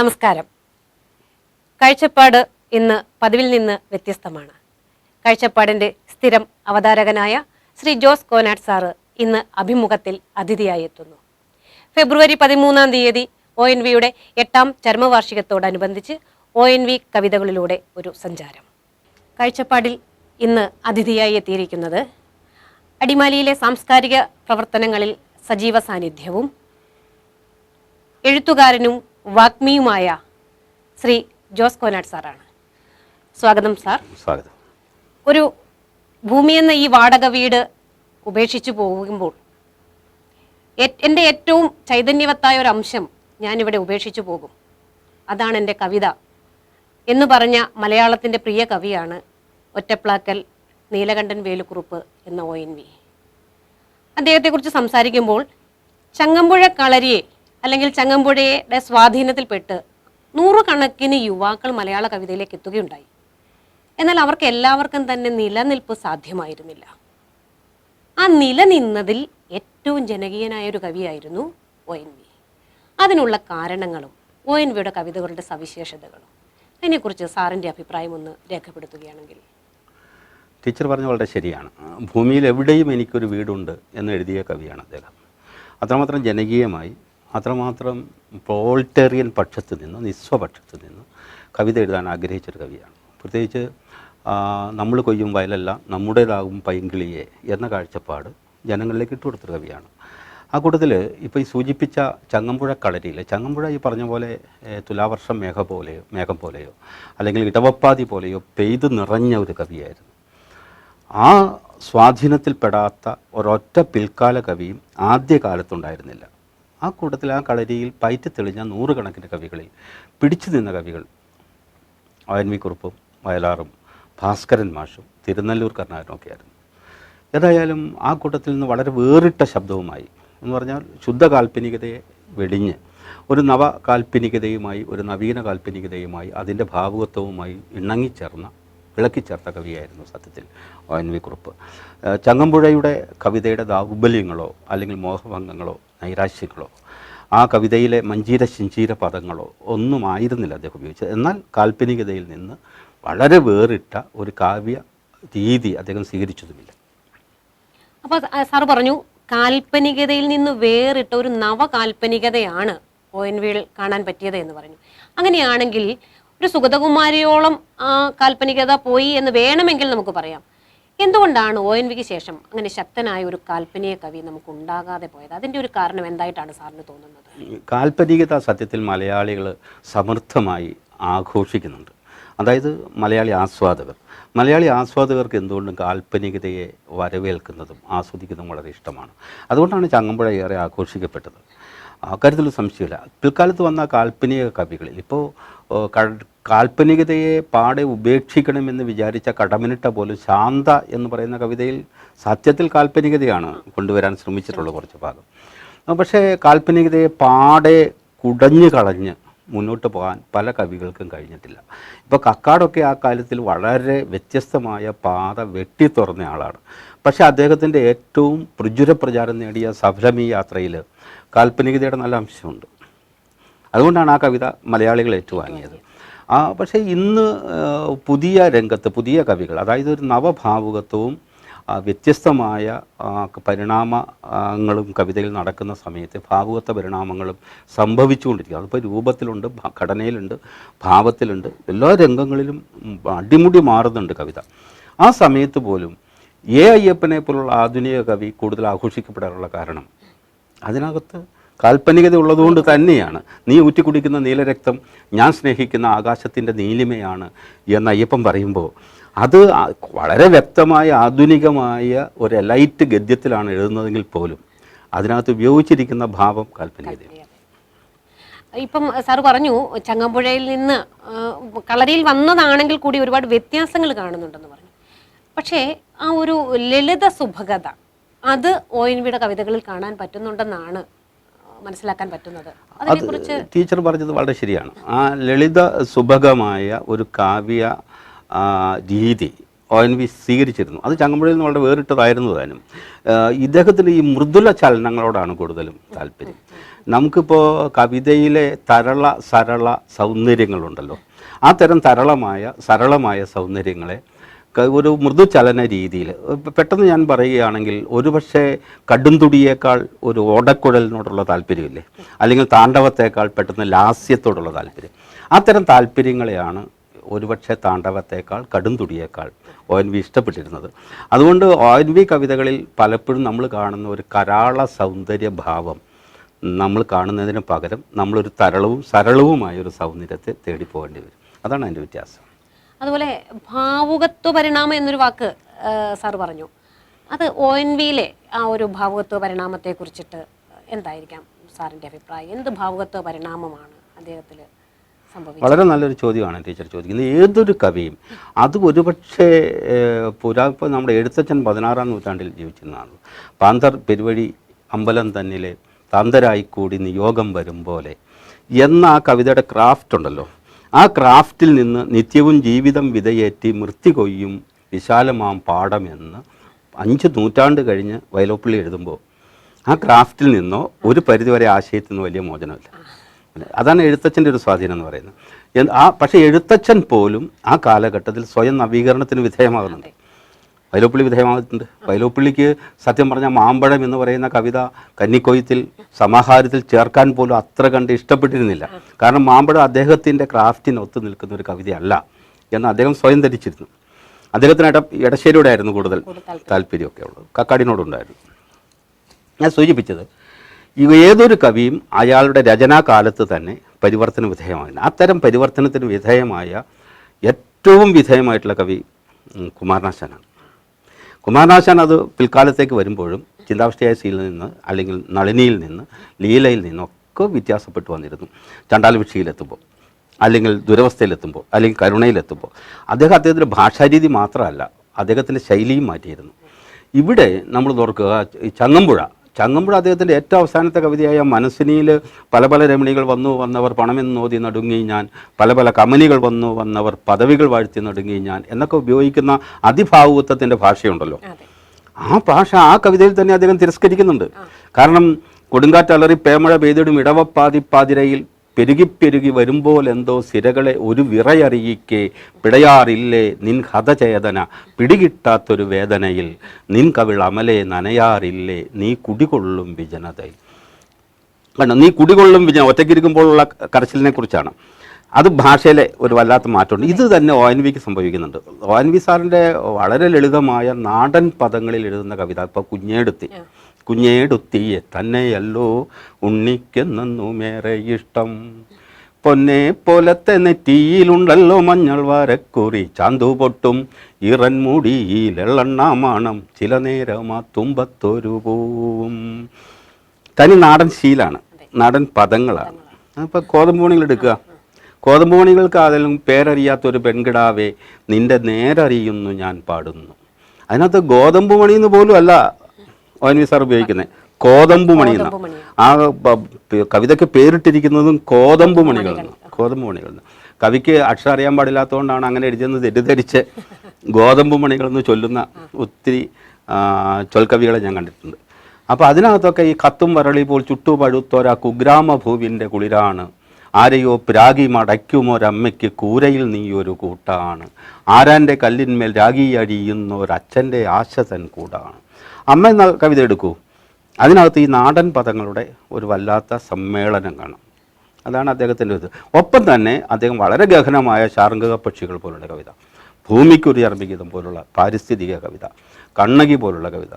നമസ്കാരം. കാഴ്ചപ്പാട് ഇന്ന് പതിവിൽ നിന്ന് വ്യത്യസ്തമാണ്. കാഴ്ചപ്പാടിന്റെ സ്ഥിരം അവതാരകനായ ശ്രീ ജോസ് കോനാട് സാറ് ഇന്ന് അഭിമുഖത്തിൽ അതിഥിയായി എത്തുന്നു. ഫെബ്രുവരി പതിമൂന്നാം തീയതി ഒ എൻ വിയുടെ എട്ടാം ചരമവാർഷികത്തോടനുബന്ധിച്ച് ഒ എൻ വി കവിതകളിലൂടെ ഒരു സഞ്ചാരം. കാഴ്ചപ്പാടിൽ ഇന്ന് അതിഥിയായി എത്തിയിരിക്കുന്നത് അടിമാലിയിലെ സാംസ്കാരിക പ്രവർത്തനങ്ങളിൽ സജീവ സാന്നിധ്യവും എഴുത്തുകാരനും വാഗ്മിയുമായ ശ്രീ ജോസ് കോനാട് സാറാണ്. സ്വാഗതം സാർ. സ്വാഗതം. ഒരു ഭൂമി എന്ന ഈ വാടക വീട് ഉപേക്ഷിച്ചു പോകുമ്പോൾ എന്റെ ഏറ്റവും ചൈതന്യവത്തായ ഒരു അംശം ഞാനിവിടെ ഉപേക്ഷിച്ചു പോകും. അതാണ് എന്റെ കവിത. എന്ന് പറഞ്ഞ മലയാളത്തിന്റെ പ്രിയ കവിയാണ് ഒറ്റപ്ലാക്കൽ നീലകണ്ഠൻ വേലുക്കുറുപ്പ് എന്ന ഒ എൻ വി. അദ്ദേഹത്തെക്കുറിച്ച് സംസാരിക്കുമ്പോൾ ചങ്ങമ്പുഴ കളരിയെ അല്ലെങ്കിൽ ചങ്ങമ്പുഴയുടെ സ്വാധീനത്തിൽപ്പെട്ട് നൂറുകണക്കിന് യുവാക്കൾ മലയാള കവിതയിലേക്ക് എത്തുകയുണ്ടായി. എന്നാൽ അവർക്ക് എല്ലാവർക്കും തന്നെ നിലനിൽപ്പ് സാധ്യമായിരുന്നില്ല. ആ നിലനിന്നതിൽ ഏറ്റവും ജനകീയനായ ഒരു കവിയായിരുന്നു ഒ എൻ വി. അതിനുള്ള കാരണങ്ങളും ഒ എൻ വിയുടെ കവിതകളുടെ സവിശേഷതകളും. അതിനെക്കുറിച്ച് സാറിന്റെ അഭിപ്രായം ഒന്ന് രേഖപ്പെടുത്തുകയാണെങ്കിൽ. ടീച്ചർ പറഞ്ഞ വളരെ ശരിയാണ്. ഭൂമിയിൽ എവിടെയും എനിക്കൊരു വീടുണ്ട് എന്ന് എഴുതിയ കവിയാണ് അദ്ദേഹം. അത്രമാത്രം ജനകീയമായി അത്രമാത്രം പ്രോൾട്ടേറിയൻ പക്ഷത്ത് നിന്ന് നിസ്വപക്ഷത്ത് നിന്ന് കവിത എഴുതാൻ ആഗ്രഹിച്ചൊരു കവിയാണ്. പ്രത്യേകിച്ച് നമ്മൾ കൊയ്യും വയലല്ല നമ്മുടേതാകും പൈങ്കിളിയെ എന്ന കാഴ്ചപ്പാട് ജനങ്ങളിലേക്ക് ഇട്ടുകൊടുത്തൊരു കവിയാണ്. ആ കൂട്ടത്തിൽ ഇപ്പോൾ ഈ സൂചിപ്പിച്ച ചങ്ങമ്പുഴ കളരിയിൽ ചങ്ങമ്പുഴ ഈ പറഞ്ഞ പോലെ തുലാവർഷം മേഘ പോലെയോ മേഘം പോലെയോ അല്ലെങ്കിൽ ഇടവപ്പാതി പോലെയോ പെയ്തു നിറഞ്ഞ ഒരു കവിയായിരുന്നു. ആ സ്വാധീനത്തിൽപ്പെടാത്ത ഒരൊറ്റ പിൽക്കാല കവിയും ആദ്യകാലത്തുണ്ടായിരുന്നില്ല. ആ കൂട്ടത്തിൽ ആ കളരിയിൽ പയറ്റി തെളിഞ്ഞ നൂറുകണക്കിന് കവികളിൽ പിടിച്ചു നിന്ന കവികൾ കുറുപ്പും വയലാറും ഭാസ്കരൻ മാഷും തിരുനെല്ലൂർ കർണാകരനും ഒക്കെയായിരുന്നു. ഏതായാലും ആ കൂട്ടത്തിൽ നിന്ന് വളരെ വേറിട്ട ശബ്ദവുമായി എന്ന് പറഞ്ഞാൽ ശുദ്ധ കാൽപ്പനികതയെ വെടിഞ്ഞ് ഒരു നവ കാൽപ്പനികതയുമായി ഒരു നവീന കാൽപ്പനികതയുമായി അതിന്റെ ഭാവുകത്വവുമായി ഇണങ്ങിച്ചേർന്ന വിളക്കിച്ചേർത്ത കവിയായിരുന്നു സത്യത്തിൽ ഒ എൻ വി കുറുപ്പ് ചങ്ങമ്പുഴയുടെ കവിതയുടെ ദൗർബല്യങ്ങളോ അല്ലെങ്കിൽ മോഹഭംഗങ്ങളോ നൈരാശ്യങ്ങളോ ആ കവിതയിലെ മഞ്ചീര ശിഞ്ചീര പദങ്ങളോ ഒന്നും ആയിരുന്നില്ല അദ്ദേഹം ഉപയോഗിച്ചത്. എന്നാൽ കാൽപ്പനികതയിൽ നിന്ന് വളരെ വേറിട്ട ഒരു കാവ്യ രീതി അദ്ദേഹം സ്വീകരിച്ചതുമില്ല. അപ്പോൾ സാർ പറഞ്ഞു കാൽപ്പനികതയിൽ നിന്ന് വേറിട്ട ഒരു നവകാൽപ്പനികതയാണ് ഒ കാണാൻ പറ്റിയത് എന്ന് പറഞ്ഞു. അങ്ങനെയാണെങ്കിൽ ഒരു സുഗതകുമാരിയോളം ആ കാൽപ്പനികത പോയി എന്ന് വേണമെങ്കിൽ നമുക്ക് പറയാം. എന്തുകൊണ്ടാണ് ഒ എൻ വിക്ക് ശേഷം അങ്ങനെ ശക്തനായ ഒരു കാൽപ്പനിക കവി നമുക്ക് ഉണ്ടാകാതെ പോയത്? അതിന്റെ ഒരു കാരണം എന്തായിട്ടാണ് സാറിന് തോന്നുന്നത്? കാൽപ്പനികത സത്യത്തിൽ മലയാളികൾ സമൃദ്ധമായി ആഘോഷിക്കുന്നുണ്ട്. അതായത് മലയാളി ആസ്വാദകർ. മലയാളി ആസ്വാദകർക്ക് എന്തുകൊണ്ടും കാൽപ്പനികതയെ വരവേൽക്കുന്നതും ആസ്വദിക്കുന്നതും വളരെ ഇഷ്ടമാണ്. അതുകൊണ്ടാണ് ചങ്ങമ്പുഴ ഏറെ ആഘോഷിക്കപ്പെട്ടത്. അക്കാര്യത്തിൽ സംശയമില്ല. പിൽക്കാലത്ത് വന്ന കാൽപ്പനിക കവികളിൽ ഇപ്പോൾ കാൽപ്പനികതയെ പാടെ ഉപേക്ഷിക്കണമെന്ന് വിചാരിച്ച കടമിനിട്ട പോലും ശാന്ത എന്ന് പറയുന്ന കവിതയിൽ സത്യത്തിൽ കാൽപ്പനികതയാണ് കൊണ്ടുവരാൻ ശ്രമിച്ചിട്ടുള്ള കുറച്ച് ഭാഗം. പക്ഷേ കാൽപ്പനികതയെ പാടെ കുടഞ്ഞു കളഞ്ഞ് മുന്നോട്ട് പോകാൻ പല കവികൾക്കും കഴിഞ്ഞിട്ടില്ല. ഇപ്പോൾ കക്കാടൊക്കെ ആ കാലത്തിൽ വളരെ വ്യത്യസ്തമായ പാത വെട്ടി തുറന്ന ആളാണ്. പക്ഷേ അദ്ദേഹത്തിന്റെ ഏറ്റവും പ്രചുര പ്രചാരം നേടിയ സഫലമീ യാത്രയിൽ കാൽപ്പനികതയുടെ നല്ല അംശമുണ്ട്. അതുകൊണ്ടാണ് ആ കവിത മലയാളികൾ ഏറ്റുവാങ്ങിയത്. ആ പക്ഷേ ഇന്ന് പുതിയ രംഗത്ത് പുതിയ കവികൾ അതായത് ഒരു നവഭാവുകത്വവും വ്യത്യസ്തമായ പരിണാമങ്ങളും കവിതയിൽ നടക്കുന്ന സമയത്ത് ഭാവുകത്വ പരിണാമങ്ങളും സംഭവിച്ചുകൊണ്ടിരിക്കുക അതിപ്പോൾ രൂപത്തിലുണ്ട് ഘടനയിലുണ്ട് ഭാവത്തിലുണ്ട് എല്ലാ രംഗങ്ങളിലും അടിമുടി മാറുന്നുണ്ട് കവിത. ആ സമയത്ത് പോലും എ അയ്യപ്പനെ പോലുള്ള ആധുനിക കവി കൂടുതൽ ആഘോഷിക്കപ്പെടാനുള്ള കാരണം അതിനകത്ത് കാൽപ്പനികത ഉള്ളതുകൊണ്ട് തന്നെയാണ്. നീ ഊറ്റിക്കുടിക്കുന്ന നീലരക്തം ഞാൻ സ്നേഹിക്കുന്ന ആകാശത്തിന്റെ നീലിമയാണ് എന്ന് അയ്യപ്പൻ പറയുമ്പോൾ അത് വളരെ വ്യക്തമായ ആധുനികമായ ഒരു എലൈറ്റ് ഗദ്യത്തിലാണ് എഴുതുന്നതെങ്കിൽ പോലും അതിനകത്ത് ഉപയോഗിച്ചിരിക്കുന്ന ഭാവം കാൽപ്പനികതയാണ്. ഇപ്പം സാർ പറഞ്ഞു ചങ്ങമ്പുഴയിൽ നിന്ന് കളരിയിൽ വന്നതാണെങ്കിൽ കൂടി ഒരുപാട് വ്യത്യാസങ്ങൾ കാണുന്നുണ്ടെന്ന് പറഞ്ഞു. പക്ഷേ ആ ഒരു ലളിത സുഭഗത അത് ഒ എൻ വിയുടെ കവിതകളിൽ കാണാൻ പറ്റുന്നുണ്ടെന്നാണ് മനസ്സിലാക്കാൻ പറ്റുന്നത്. അത് അതിനെക്കുറിച്ച് ടീച്ചർ പറഞ്ഞത് വളരെ ശരിയാണ്. ആ ലളിത സുഭഗമായ ഒരു കാവ്യ രീതി ഒ എൻ വി സ്വീകരിച്ചിരുന്നു. അത് ചങ്ങമ്പുഴയിൽ നിന്ന് വളരെ വേറിട്ടതായിരുന്നു താനും. ഇദ്ദേഹത്തിന്റെ ഈ മൃദുല ചലനങ്ങളോടാണ് കൂടുതലും താല്പര്യം. നമുക്കിപ്പോൾ കവിതയിലെ തരള സരള സൗന്ദര്യങ്ങളുണ്ടല്ലോ. ആ തരം തരളമായ സരളമായ സൗന്ദര്യങ്ങളെ ഒരു മൃദുചലന രീതിയിൽ. പെട്ടെന്ന് ഞാൻ പറയുകയാണെങ്കിൽ ഒരുപക്ഷെ കടുംതുടിയേക്കാൾ ഒരു ഓടക്കുഴലിനോടുള്ള താല്പര്യമില്ലേ? അല്ലെങ്കിൽ താണ്ഡവത്തേക്കാൾ പെട്ടെന്ന് ലാസ്യത്തോടുള്ള താല്പര്യം. അത്തരം താല്പര്യങ്ങളെയാണ് ഒരുപക്ഷെ താണ്ഡവത്തേക്കാൾ കടുംതുടിയേക്കാൾ ഒ എൻ വി ഇഷ്ടപ്പെട്ടിരുന്നത്. അതുകൊണ്ട് ഒ എൻ വി കവിതകളിൽ പലപ്പോഴും നമ്മൾ കാണുന്ന ഒരു കരാള സൗന്ദര്യ ഭാവം നമ്മൾ കാണുന്നതിന് പകരം നമ്മളൊരു തരളവും സരളവുമായ ഒരു സൗന്ദര്യത്തെ തേടി പോകേണ്ടി വരും. അതാണ് അതിന്റെ വ്യത്യാസം. അതുപോലെ ഭാവുകത്വ പരിണാമം എന്നൊരു വാക്ക് സാർ പറഞ്ഞു. അത് ഒ എൻ വിയിലെ ആ ഒരു ഭാവുകത്വ പരിണാമത്തെ കുറിച്ചിട്ട് എന്തായിരിക്കാം സാറിന്റെ അഭിപ്രായം? എന്ത് ഭാവുകത്വ പരിണാമമാണ് അദ്ദേഹത്തിൽ വളരെ നല്ലൊരു ചോദ്യമാണ് ടീച്ചർ ചോദിക്കുന്നത്. ഏതൊരു കവിയും അത് ഒരുപക്ഷെ പുരാ ഇപ്പോൾ നമ്മുടെ എഴുത്തച്ഛൻ പതിനാറാം നൂറ്റാണ്ടിൽ ജീവിച്ചിരുന്നതാണ്. പാന്തർ പെരുവഴി അമ്പലം തന്നിലെ താന്തരായി കൂടി നിയോഗം വരും പോലെ എന്ന ആ കവിതയുടെ ക്രാഫ്റ്റ് ഉണ്ടല്ലോ. ആ ക്രാഫ്റ്റിൽ നിന്ന് നിത്യവും ജീവിതം വിതയേറ്റി മൃത്തി കൊയ്യും വിശാലമാം പാടമെന്ന് അഞ്ച് നൂറ്റാണ്ട് കഴിഞ്ഞ് വയലോപ്പള്ളി എഴുതുമ്പോൾ ആ ക്രാഫ്റ്റിൽ നിന്നോ ഒരു പരിധിവരെ ആശയത്തിൽ നിന്ന് വലിയ മോചനമില്ല. അതാണ് എഴുത്തച്ഛന്റെ ഒരു സ്വാധീനം എന്ന് പറയുന്നത്. ആ പക്ഷേ എഴുത്തച്ഛൻ പോലും ആ കാലഘട്ടത്തിൽ സ്വയം നവീകരണത്തിന് വിധേയമാകുന്നുണ്ട്. വൈലോപ്പിള്ളി വിധേയമാകുന്നുണ്ട്. വൈലോപ്പിള്ളിക്ക് സത്യം പറഞ്ഞാൽ മാമ്പഴം എന്ന് പറയുന്ന കവിത കന്നിക്കൊയ്ത്തിൽ സമാഹാരത്തിൽ ചേർക്കാൻ പോലും അത്ര കണ്ട് ഇഷ്ടപ്പെട്ടിരുന്നില്ല. കാരണം മാമ്പഴം അദ്ദേഹത്തിന്റെ ക്രാഫ്റ്റിന് ഒത്തു നിൽക്കുന്ന ഒരു കവിതയല്ല എന്ന് അദ്ദേഹം സ്വയം ധരിച്ചിരുന്നു. അദ്ദേഹത്തിന് ഇട ഇടശ്ശേരിയോടായിരുന്നു കൂടുതൽ താല്പര്യമൊക്കെ ഉള്ളത്. കക്കാടിനോടുണ്ടായിരുന്നു. ഞാൻ സൂചിപ്പിച്ചത് ഏതൊരു കവിയും അയാളുടെ രചനാകാലത്ത് തന്നെ പരിവർത്തന വിധേയമാണ് അത്തരം പരിവർത്തനത്തിന് വിധേയമായ ഏറ്റവും വിധേയമായിട്ടുള്ള കവി കുമാരനാശാനാണ്. കുമാരനാശാൻ അത് പിൽക്കാലത്തേക്ക് വരുമ്പോഴും ചിന്താവസ്ഥയായ സീയിൽ നിന്ന് അല്ലെങ്കിൽ നളിനിയിൽ നിന്ന് ലീലയിൽ നിന്നൊക്കെ വ്യത്യാസപ്പെട്ടു വന്നിരുന്നു. ചണ്ടാലഭിക്ഷയിലെത്തുമ്പോൾ അല്ലെങ്കിൽ ദുരവസ്ഥയിലെത്തുമ്പോൾ അല്ലെങ്കിൽ കരുണയിലെത്തുമ്പോൾ അദ്ദേഹം അദ്ദേഹത്തിന്റെ ഭാഷാരീതി മാത്രമല്ല അദ്ദേഹത്തിന്റെ ശൈലിയും മാറ്റിയിരുന്നു. ഇവിടെ നമ്മൾ തുറക്കുക ഈ ചങ്ങമ്പുഴ ചങ്ങമ്പുഴ അദ്ദേഹത്തിന്റെ ഏറ്റവും അവസാനത്തെ കവിതയായ മനസ്സിനിയിൽ പല പല രമണികൾ വന്നു വന്നവർ പണമെന്ന് നോതി നടുങ്ങി ഞാൻ പല പല കമനികൾ വന്നു വന്നവർ പദവികൾ വാഴ്ത്തി നടുങ്ങി ഞാൻ എന്നൊക്കെ ഉപയോഗിക്കുന്ന അതിഭാവുകത്വത്തിന്റെ ഭാഷയുണ്ടല്ലോ. ആ ഭാഷ ആ കവിതയിൽ തന്നെ അദ്ദേഹം തിരസ്കരിക്കുന്നുണ്ട്. കാരണം കൊടുങ്കാറ്റലറി പേമഴ പെയ്തിടും ഇടവപ്പാതിപ്പാതിരയിൽ പെരുകി പെരുകി വരുമ്പോൾ എന്തോ സിരകളെ ഒരു വിറയറിയിക്കെ പിടയാറില്ലേ നിൻ ഹതചേതന പിടികിട്ടാത്തൊരു വേദനയിൽ. നിൻ കവിൾ അമലെ നനയാറില്ലേ നീ കുടികൊള്ളും വിജനതയിൽ കണ്ടോ നീ കുടികൊള്ളും വിജന ഒറ്റയ്ക്കിരിക്കുമ്പോഴുള്ള കരച്ചിലിനെ കുറിച്ചാണ് അത് ഭാഷയിലെ ഒരു വല്ലാത്ത മാറ്റമുണ്ട്. ഇത് തന്നെ ഒ എൻ വിക്ക് സംഭവിക്കുന്നുണ്ട്. ഒ എൻ വി സാറിന്റെ വളരെ ലളിതമായ നാടൻ പദങ്ങളിൽ എഴുതുന്ന കവിത ഇപ്പോൾ കുഞ്ഞേടുത്തി. കുഞ്ഞേടുത്തിയെ തന്നെയല്ലോ ഉണ്ണിക്കുന്നേറെ ഇഷ്ടം. പൊന്നെ പോലത്തെ നെറ്റിയിലുണ്ടല്ലോ മഞ്ഞൾ വാരക്കുറി. ചാന്തു പൊട്ടും ഇറൻ മുടിയിലെള്ളണ്ണാമാണം ചില നേരമാ തുമ്പത്തൊരു പോവും. തനി നാടൻ ശീലാണ്. നാടൻ പദങ്ങളാണ്. അപ്പോൾ കോതമ്പൂണികൾ എടുക്കുക. കോതമ്പൂണികൾക്ക് അതിലും പേരറിയാത്ത ഒരു പെൺകിടാവെ നിന്റെ നേരറിയുന്നു ഞാൻ പാടുന്നു. അതിനകത്ത് ഗോതമ്പ് മണിന്ന് പോലും അല്ല ഒ എൻ വി സാർ ഉപയോഗിക്കുന്നത് കോതമ്പ് മണി. എന്ന ആ കവിതയ്ക്ക് പേരിട്ടിരിക്കുന്നതും കോതമ്പ് മണികളെന്ന് കോതമ്പ് മണികളെന്ന് കവിക്ക് അക്ഷരം അറിയാൻ പാടില്ലാത്തതുകൊണ്ടാണ് അങ്ങനെ എഴുതിയെന്ന് തെറ്റിദ്ധരിച്ച് ഗോതമ്പ് മണികളെന്ന് ചൊല്ലുന്ന ഒത്തിരി ചൊൽക്കവികളെ ഞാൻ കണ്ടിട്ടുണ്ട്. അപ്പോൾ അതിനകത്തൊക്കെ ഈ കത്തും വരളി പോൽ ചുട്ടുപഴുത്തോരാ കുഗ്രാമ ഭൂവിന്റെ കുളിരാണ്. ആരെയോ പ്രാഗി മടയ്ക്കുമൊരമ്മയ്ക്ക് കൂരയിൽ നീയൊരു കൂട്ടാണ്. ആരാന്റെ കല്ലിന്മേൽ രാഗി അഴിയുന്നൊരച്ഛന്റെ ആശതൻ ആശ കൂടാണ്. അമ്മ എന്ന കവിത എടുക്കൂ. അതിനകത്ത് ഈ നാടൻ പദങ്ങളുടെ ഒരു വല്ലാത്ത സമ്മേളനം കാണാം. അതാണ് അദ്ദേഹത്തിന്റെ ഇത്. ഒപ്പം തന്നെ അദ്ദേഹം വളരെ ഗഹനമായ ശാർംഗക പക്ഷികൾ പോലുള്ള കവിത ഭൂമിക്കൊരു ചർമ്മിഗീതം പോലുള്ള പാരിസ്ഥിതിക കവിത കണ്ണകി പോലുള്ള കവിത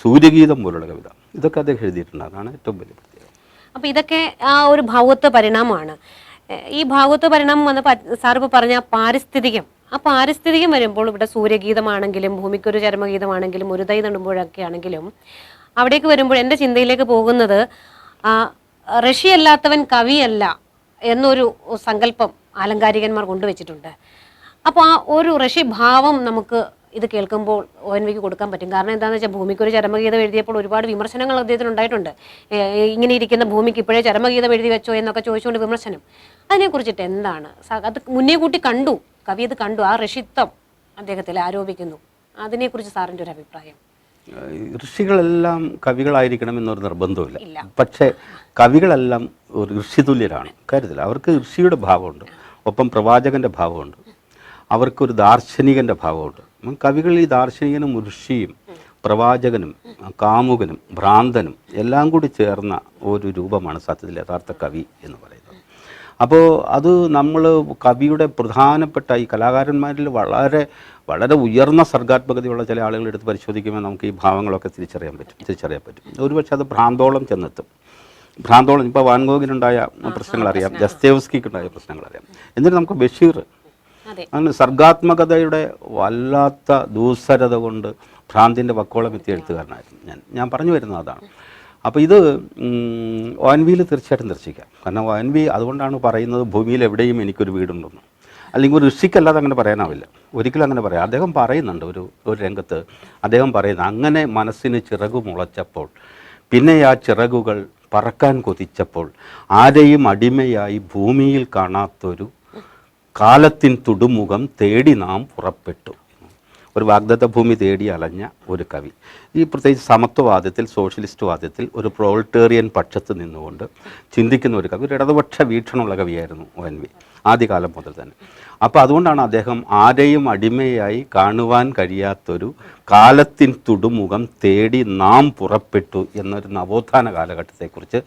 സൂര്യഗീതം പോലുള്ള കവിത ഇതൊക്കെ അദ്ദേഹം എഴുതിയിട്ടുണ്ട് അതാണ് ഏറ്റവും വലിയ പ്രത്യേകത. അപ്പോൾ ഇതൊക്കെ ആ ഒരു ഭാവത്വ പരിണാമമാണ്. ഈ ഭാവത്വ പരിണാമം വന്ന സാർ ഇപ്പോൾ പറഞ്ഞ പാരിസ്ഥിതികം ആ പാരിസ്ഥിതികം വരുമ്പോൾ ഇവിടെ സൂര്യഗീതമാണെങ്കിലും ഭൂമിക്കൊരു ചരമഗീതമാണെങ്കിലും ഒരു തൈ നടുമ്പോഴൊക്കെ ആണെങ്കിലും അവിടേക്ക് വരുമ്പോൾ എന്റെ ചിന്തയിലേക്ക് പോകുന്നത് ആ ഋഷിയല്ലാത്തവൻ കവിയല്ല എന്നൊരു സങ്കല്പം ആലങ്കാരികന്മാർ കൊണ്ടുവച്ചിട്ടുണ്ട്. അപ്പോൾ ആ ഒരു ഋഷി ഭാവം നമുക്ക് ഇത് കേൾക്കുമ്പോൾ ഒ എൻ വിക്ക് കൊടുക്കാൻ പറ്റും. കാരണം എന്താണെന്ന് വെച്ചാൽ ഭൂമിക്ക് ഒരു ചരമഗീതം എഴുതിയപ്പോൾ ഒരുപാട് വിമർശനങ്ങൾ അദ്ദേഹത്തിന് ഉണ്ടായിട്ടുണ്ട്. ഇങ്ങനെ ഇരിക്കുന്ന ഭൂമിക്ക് ഇപ്പോഴേ ചരമഗീതം എഴുതി വെച്ചോ എന്നൊക്കെ ചോദിച്ചുകൊണ്ട് വിമർശനം. അതിനെക്കുറിച്ചിട്ട് എന്താണ്? അത് മുന്നേ കൂട്ടി കണ്ടു. കവി അത് കണ്ടു. ആ ഋഷിത്വം അദ്ദേഹത്തിൽ ആരോപിക്കുന്നു. അതിനെക്കുറിച്ച് സാറിന്റെ ഒരു അഭിപ്രായം? ഋഷികളെല്ലാം കവികളായിരിക്കണം എന്നൊരു. നിർബന്ധമില്ല പക്ഷേ കവികളെല്ലാം ഒരു ഋഷിതുല്യരാണ്. കാര്യത്തില്ല അവർക്ക് ഋഷിയുടെ ഭാവമുണ്ട്. ഒപ്പം പ്രവാചകന്റെ ഭാവമുണ്ട്. അവർക്കൊരു ദാർശനികന്റെ ഭാവമുണ്ട്. കവികൾ ഈ ദാർശനികനും ഋഷിയും പ്രവാചകനും കാമുകനും ഭ്രാന്തനും എല്ലാം കൂടി ചേർന്ന ഒരു രൂപമാണ് സത്യത്തിൽ യഥാർത്ഥ കവി എന്ന് പറയുന്നത്. അപ്പോൾ അത് നമ്മൾ കവിയുടെ പ്രധാനപ്പെട്ട ഈ കലാകാരന്മാരിൽ വളരെ വളരെ ഉയർന്ന സർഗാത്മകതയുള്ള ചില ആളുകൾ എടുത്ത് പരിശോധിക്കുമ്പോൾ നമുക്ക് ഈ ഭാവങ്ങളൊക്കെ തിരിച്ചറിയാൻ പറ്റും തിരിച്ചറിയാൻ പറ്റും. ഒരുപക്ഷെ അത് ഭ്രാന്തോളം ചെന്നെത്തും. ഭ്രാന്തോളം ഇപ്പോൾ വാൻഗോഗിനുണ്ടായ പ്രശ്നങ്ങൾ അറിയാം ജസ്തേവ്സ്കിക്കുണ്ടായ പ്രശ്നങ്ങൾ. അറിയാം എന്നിട്ട് നമുക്ക് ബഷീർ. അങ്ങനെ സർഗാത്മകതയുടെ വല്ലാത്ത ദൂസരത കൊണ്ട് ഭ്രാന്തിന്റെ വക്കോളം എത്തിയ എഴുത്തുകാരനായിരുന്നു ഞാൻ. ഞാൻ പറഞ്ഞു വരുന്നത് അതാണ്. അപ്പോൾ ഇത് ഒ എൻ വിയിൽ തീർച്ചയായിട്ടും ദർശിക്കാം. കാരണം ഒ എൻ വി അതുകൊണ്ടാണ് പറയുന്നത് ഭൂമിയിൽ എവിടെയും എനിക്കൊരു വീടുണ്ടെന്ന്. അല്ലെങ്കിൽ ഒരു ഋഷിക്കല്ലാതെ അങ്ങനെ പറയാനാവില്ല. ഒരിക്കലും അങ്ങനെ പറയാം. അദ്ദേഹം പറയുന്നുണ്ട് ഒരു ഒരു രംഗത്ത്. അദ്ദേഹം പറയുന്നത് അങ്ങനെ മനസ്സിന് ചിറകു മുളച്ചപ്പോൾ പിന്നെ ആ ചിറകുകൾ പറക്കാൻ കൊതിച്ചപ്പോൾ ആരെയും അടിമയായി ഭൂമിയിൽ കാണാത്തൊരു കാലത്തിൻ തുടുമുഖം തേടി നാം പുറപ്പെട്ടു. ഒരു വാഗ്ദത്ത ഭൂമി തേടി അലഞ്ഞ ഒരു കവി. ഈ പ്രത്യേകിച്ച് സമത്വവാദത്തിൽ സോഷ്യലിസ്റ്റ് വാദത്തിൽ ഒരു പ്രോൾട്ടേറിയൻ പക്ഷത്ത് നിന്നുകൊണ്ട് ചിന്തിക്കുന്ന ഒരു കവി ഒരു ഇടതുപക്ഷ വീക്ഷണമുള്ള കവിയായിരുന്നു ഒ എൻ വി ആദ്യകാലം മുതൽ തന്നെ. അപ്പോൾ അതുകൊണ്ടാണ് അദ്ദേഹം ആരെയും അടിമയായി കാണുവാൻ കഴിയാത്തൊരു കാലത്തിൻ തുടുമുഖം തേടി നാം പുറപ്പെട്ടു എന്നൊരു നവോത്ഥാന കാലഘട്ടത്തെക്കുറിച്ച്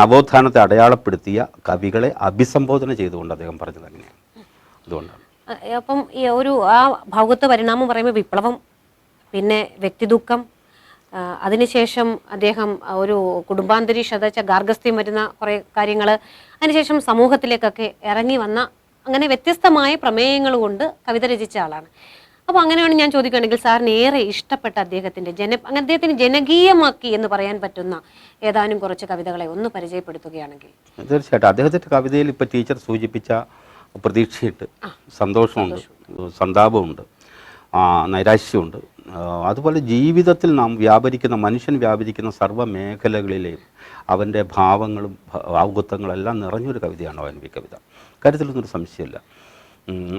നവോത്ഥാനത്തെ അടയാളപ്പെടുത്തിയ കവികളെ അഭിസംബോധന ചെയ്തുകൊണ്ട് അദ്ദേഹം പറഞ്ഞത് അങ്ങനെയാണ്. അതുകൊണ്ടാണ്. അപ്പം ഈ ഒരു ആ ഭൗഗത്വ പരിണാമം പറയുമ്പോൾ വിപ്ലവം പിന്നെ വ്യക്തിദുഃഖം അതിനുശേഷം അദ്ദേഹം ഒരു കുടുംബാന്തരീക്ഷത ഗാർഗസ്ഥ്യം വരുന്ന കുറേ കാര്യങ്ങൾ അതിനുശേഷം സമൂഹത്തിലേക്കൊക്കെ ഇറങ്ങി വന്ന അങ്ങനെ വ്യത്യസ്തമായ പ്രമേയങ്ങൾ കൊണ്ട് കവിത രചിച്ച ആളാണ്. അപ്പോൾ അങ്ങനെയാണ് ഞാൻ ചോദിക്കുകയാണെങ്കിൽ സാറിന് ഏറെ ഇഷ്ടപ്പെട്ട അദ്ദേഹത്തിന്റെ ജന അങ്ങനെ അദ്ദേഹത്തിന് ജനകീയമാക്കി എന്ന് പറയാൻ പറ്റുന്ന ഏതാനും കുറച്ച് കവിതകളെ ഒന്ന് പരിചയപ്പെടുത്തുകയാണെങ്കിൽ. തീർച്ചയായിട്ടും. അദ്ദേഹത്തിന്റെ കവിതയിൽ ഇപ്പോൾ ടീച്ചർ സൂചിപ്പിച്ച പ്രതീക്ഷയുണ്ട്. സന്തോഷമുണ്ട്. സന്താപമുണ്ട്. നൈരാശ്യമുണ്ട്. അതുപോലെ ജീവിതത്തിൽ നാം വ്യാപരിക്കുന്ന മനുഷ്യൻ വ്യാപരിക്കുന്ന സർവ മേഖലകളിലെയും അവന്റെ ഭാവങ്ങളും ഭാവുകത്വങ്ങളെല്ലാം നിറഞ്ഞൊരു കവിതയാണ് എൻ വി കവിത. കാര്യത്തിലൊന്നൊരു സംശയമില്ല.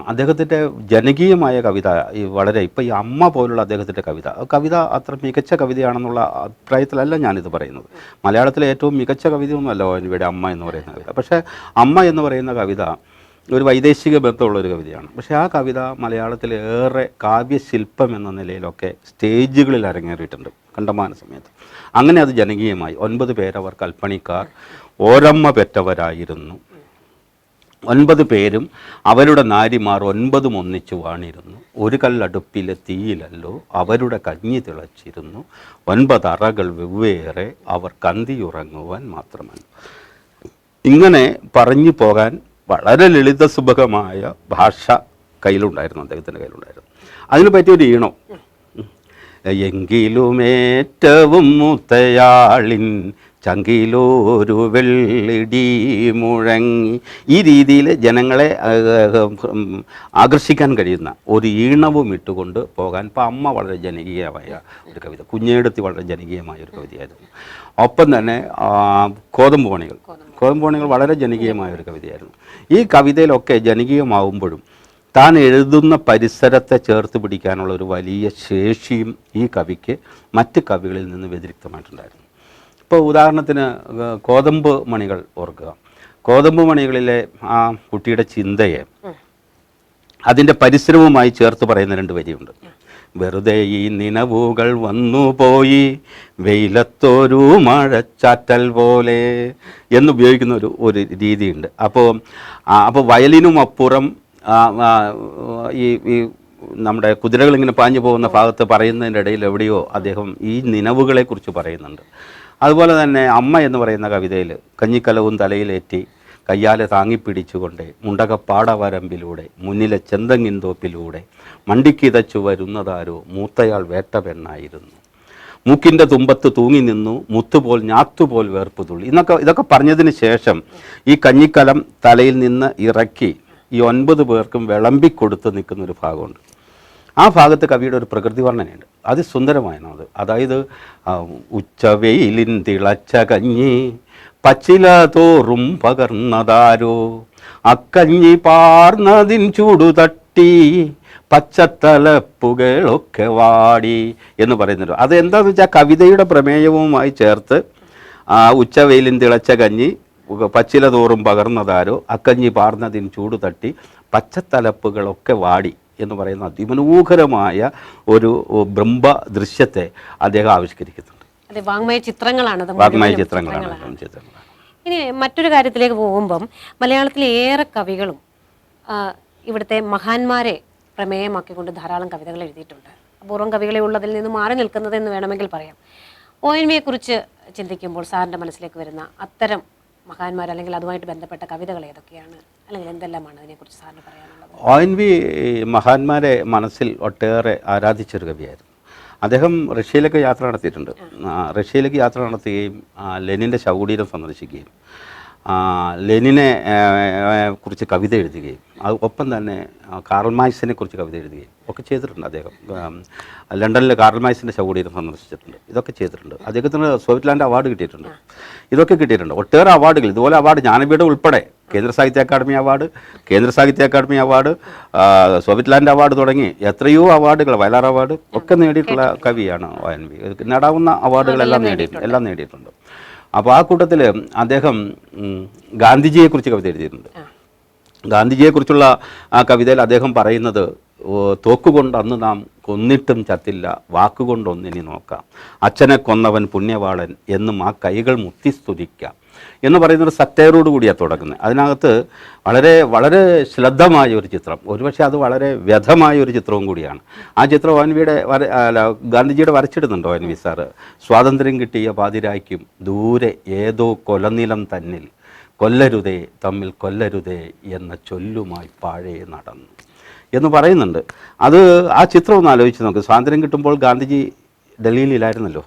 അദ്ദേഹത്തിന്റെ ജനകീയമായ കവിത ഈ വളരെ ഇപ്പോൾ ഈ അമ്മ പോലുള്ള അദ്ദേഹത്തിന്റെ കവിത. കവിത അത്ര മികച്ച കവിതയാണെന്നുള്ള അഭിപ്രായത്തിലല്ല ഞാനിത് പറയുന്നത്. മലയാളത്തിലെ ഏറ്റവും മികച്ച കവിതയൊന്നുമല്ല ഒ എൻ വിയുടെ അമ്മ എന്ന് പറയുന്ന കവിത. പക്ഷേ അമ്മ എന്ന് പറയുന്ന കവിത ഒരു വൈദേശിക ബന്ധമുള്ളൊരു കവിതയാണ്. പക്ഷേ ആ കവിത മലയാളത്തിൽ ഏറെ കാവ്യശില്പം എന്ന നിലയിലൊക്കെ സ്റ്റേജുകളിൽ അരങ്ങേറിയിട്ടുണ്ട് കണ്ടമാന സമയത്ത്. അങ്ങനെ അത് ജനകീയമായി. ഒൻപത് പേരവർ കൽപ്പണിക്കാർ ഓരമ്മ പെറ്റവരായിരുന്നു. ഒൻപത് പേരും അവരുടെ നാരിമാർ ഒൻപതും ഒന്നിച്ചു വാണിരുന്നു. ഒരു കല്ലടുപ്പിലെ തീയിലല്ലോ അവരുടെ കഞ്ഞി തിളച്ചിരുന്നു. ഒൻപത് അറകൾ വെവ്വേറെ അവർ കന്തിയുറങ്ങുവാൻ മാത്രമല്ല. ഇങ്ങനെ പറഞ്ഞു പോകാൻ വളരെ ലളിത സുഭകമായ ഭാഷ കയ്യിലുണ്ടായിരുന്നു അദ്ദേഹത്തിന്റെ കയ്യിലുണ്ടായിരുന്നു. അതിന് പറ്റിയൊരു ഈണം. എങ്കിലും ഏറ്റവും മുത്തയാളിൻ ചങ്കിലൊരു വെള്ളിടി മുഴങ്ങി. ഈ രീതിയിൽ ജനങ്ങളെ ആകർഷിക്കാൻ കഴിയുന്ന ഒരു ഈണവും ഇട്ടുകൊണ്ട് പോകാൻ ഇപ്പം അമ്മ വളരെ ജനകീയമായ ഒരു കവിത കുഞ്ഞേടത്തി വളരെ ജനകീയമായ ഒരു കവിതയായിരുന്നു. ഒപ്പം തന്നെ കോതമ്പ് പണികൾ. കോതമ്പ് പണികൾ വളരെ ജനകീയമായ ഒരു കവിതയായിരുന്നു. ഈ കവിതയിലൊക്കെ ജനകീയമാവുമ്പോഴും താൻ എഴുതുന്ന പരിസരത്തെ ചേർത്ത് പിടിക്കാനുള്ള ഒരു വലിയ ശേഷിയും ഈ കവിക്ക് മറ്റ് കവികളിൽ നിന്ന് വ്യതിരിക്തമായിട്ടുണ്ടായിരുന്നു. ഇപ്പോൾ ഉദാഹരണത്തിന് കോതമ്പ് മണികൾ ഓർക്കുക. കോതമ്പ് മണികളിലെ ആ കുട്ടിയുടെ ചിന്തയെ അതിന്റെ പരിസരവുമായി ചേർത്ത് പറയുന്ന രണ്ട് വരിയുണ്ട്. വെറുതെ ഈ നിലവുകൾ വന്നുപോയി. വെയിലത്തൊരു മഴച്ചാറ്റൽ പോലെ എന്നുപയോഗിക്കുന്ന ഒരു ഒരു രീതിയുണ്ട്. അപ്പോൾ അപ്പോൾ വയലിനും അപ്പുറം ഈ ഈ നമ്മുടെ കുതിരകൾ ഇങ്ങനെ പാഞ്ഞു പോകുന്ന ഭാഗത്ത് പറയുന്നതിന്റെ ഇടയിൽ എവിടെയോ അദ്ദേഹം ഈ നിലവുകളെക്കുറിച്ച് പറയുന്നുണ്ട്. അതുപോലെ തന്നെ അമ്മ എന്ന് പറയുന്ന കവിതയിൽ കഞ്ഞിക്കലവും തലയിലേറ്റി കയ്യാലെ താങ്ങിപ്പിടിച്ചുകൊണ്ട് മുണ്ടകപ്പാടവരമ്പിലൂടെ മുന്നിലെ ചെന്തങ്ങിൻ തോപ്പിലൂടെ മണ്ടിക്കിതച്ചു വരുന്നതാരോ മൂത്തയാൾ വേട്ട പെണ്ണായിരുന്നു മൂക്കിന്റെ തുമ്പത്ത് തൂങ്ങി നിന്നു മുത്തുപോൽ ഞാത്തുപോൽ വേർപ്പ് തുള്ളി. ഇന്നൊക്കെ ഇതൊക്കെ പറഞ്ഞതിന് ശേഷം ഈ കഞ്ഞിക്കലം തലയിൽ നിന്ന് ഇറക്കി ഈ ഒൻപത് പേർക്കും വിളമ്പിക്കൊടുത്ത് നിൽക്കുന്ന ഒരു ഭാഗമുണ്ട്. ആ ഭാഗത്ത് കവിയുടെ ഒരു പ്രകൃതി വർണനയുണ്ട്. അതിസുന്ദരമായിരുന്നു അത്. അതായത് ഉച്ചവെയിലിൻ തിളച്ച കഞ്ഞി പച്ചില തോറും പകർന്നതാരോ? അക്കഞ്ഞി പാർന്നതിൻ ചൂടു തട്ടി പച്ചത്തലപ്പുകളൊക്കെ വാടി എന്ന് പറയുന്നുണ്ട്. അതെന്താന്ന് വെച്ചാൽ കവിതയുടെ പ്രമേയവുമായി ചേർത്ത് ആ ഉച്ചവെയിലിൻ തിളച്ച കഞ്ഞി പച്ചില തോറും പകർന്നതാരോ? അക്കഞ്ഞി പാർന്നതിന് ചൂട് തട്ടി പച്ചത്തലപ്പുകളൊക്കെ വാടി എന്ന് പറയുന്ന അതിമനോഹരമായ ഒരു ബ്രംഭ ദൃശ്യത്തെ അദ്ദേഹം ആവിഷ്കരിക്കുന്നുണ്ട് അതെ വാങ്മയ ചിത്രങ്ങളാണ് ചിത്രങ്ങളാണ് ചിത്രങ്ങളാണ്. ഇനി മറ്റൊരു കാര്യത്തിലേക്ക് പോകുമ്പം മലയാളത്തിലെ ഏറെ കവികളും ഇവിടുത്തെ മഹാന്മാരെ പ്രമേയമാക്കിക്കൊണ്ട് ധാരാളം കവിതകൾ എഴുതിയിട്ടുണ്ട്. അപൂർവം കവികളെ ഉള്ളതിൽ നിന്ന് മാറി നിൽക്കുന്നത് എന്ന് വേണമെങ്കിൽ പറയാം. ഒ എൻ വിയെ കുറിച്ച് ചിന്തിക്കുമ്പോൾ സാറിന്റെ മനസ്സിലേക്ക് വരുന്ന അത്തരം മഹാന്മാർ അല്ലെങ്കിൽ അതുമായിട്ട് ബന്ധപ്പെട്ട കവിതകൾ ഏതൊക്കെയാണ്? അല്ലെങ്കിൽ എന്തെല്ലാമാണ് അതിനെക്കുറിച്ച് സാറിന് പറയാനുള്ളത്? ഒ എൻ വി മഹാന്മാരെ മനസ്സിൽ ഒട്ടേറെ ആരാധിച്ചൊരു കവിയായിരുന്നു. അദ്ദേഹം റഷ്യയിലൊക്കെ യാത്ര നടത്തിയിട്ടുണ്ട്. റഷ്യയിലേക്ക് യാത്ര നടത്തുകയും ലെനിന്റെ ശവകുടീരം സന്ദർശിക്കുകയും. ലെനിനെ കുറിച്ച് കവിത എഴുതുകയും അത് ഒപ്പം തന്നെ കാറൽ മായ്സിനെ കുറിച്ച് കവിത എഴുതുകയും ഒക്കെ ചെയ്തിട്ടുണ്ട് അദ്ദേഹം. ലണ്ടനിൽ കാറൽ മായ്സിന്റെ ശവകുടീരം സന്ദർശിച്ചിട്ടുണ്ട്. ഇതൊക്കെ ചെയ്തിട്ടുണ്ട്. അദ്ദേഹത്തിന് സോവിറ്റ്ലാൻഡ് അവാർഡ് കിട്ടിയിട്ടുണ്ട്. ഇതൊക്കെ കിട്ടിയിട്ടുണ്ട്. ഒട്ടേറെ അവാർഡുകൾ. ഇതുപോലെ അവാർഡ് ജ്ഞാനപീഠം ഉൾപ്പെടെ കേന്ദ്ര സാഹിത്യ അക്കാദമി അവാർഡ് കേന്ദ്ര സാഹിത്യ അക്കാദമി അവാർഡ് സോവിറ്റ്ലാൻഡ് അവാർഡ് തുടങ്ങി എത്രയോ അവാർഡുകൾ വയലാർ അവാർഡ് ഒക്കെ നേടിയിട്ടുള്ള കവിയാണ് എൻ വി. നേടാവുന്ന അവാർഡുകളെല്ലാം നേടിയിട്ടുണ്ട് എല്ലാം നേടിയിട്ടുണ്ട്. അപ്പോൾ ആ കൂട്ടത്തിൽ അദ്ദേഹം ഗാന്ധിജിയെക്കുറിച്ച് കവിത എഴുതിയിട്ടുണ്ട്. ഗാന്ധിജിയെക്കുറിച്ചുള്ള ആ കവിതയിൽ അദ്ദേഹം പറയുന്നത് "ഓ, തോക്കുകൊണ്ട് അന്ന് നാം കൊന്നിട്ടും ചത്തില്ല വാക്കുകൊണ്ടൊന്നിനി നോക്കാം. അച്ഛനെ കൊന്നവൻ പുണ്യവാളൻ എന്നും ആ കൈകൾ മുത്തി സ്തുതിക്കാം. എന്ന് പറയുന്നൊരു സറ്റയറോട് കൂടിയാണ് തുടങ്ങുന്നത്. അതിനകത്ത് വളരെ വളരെ ശ്രദ്ധമായ ഒരു ചിത്രം. ഒരുപക്ഷെ അത് വളരെ വ്യഥമായ ഒരു ചിത്രവും കൂടിയാണ്. ആ ചിത്രം ഓൻവിയുടെ വര അല്ല ഗാന്ധിജിയുടെ വരച്ചിടുന്നുണ്ടോ ഓൻവി സാറ്. സ്വാതന്ത്ര്യം കിട്ടിയ പാതിരായ്ക്കും ദൂരെ ഏതോ കൊലനിലം തന്നിൽ. കൊല്ലരുതേ തമ്മിൽ കൊല്ലരുതേ എന്ന ചൊല്ലുമായി പാഴേ നടന്നു. എന്ന് പറയുന്നുണ്ട്. അത് ആ ചിത്രം ഒന്ന് ആലോചിച്ച് നോക്ക്. സ്വാതന്ത്ര്യം കിട്ടുമ്പോൾ ഗാന്ധിജി ഡൽഹിയിലായിരുന്നല്ലോ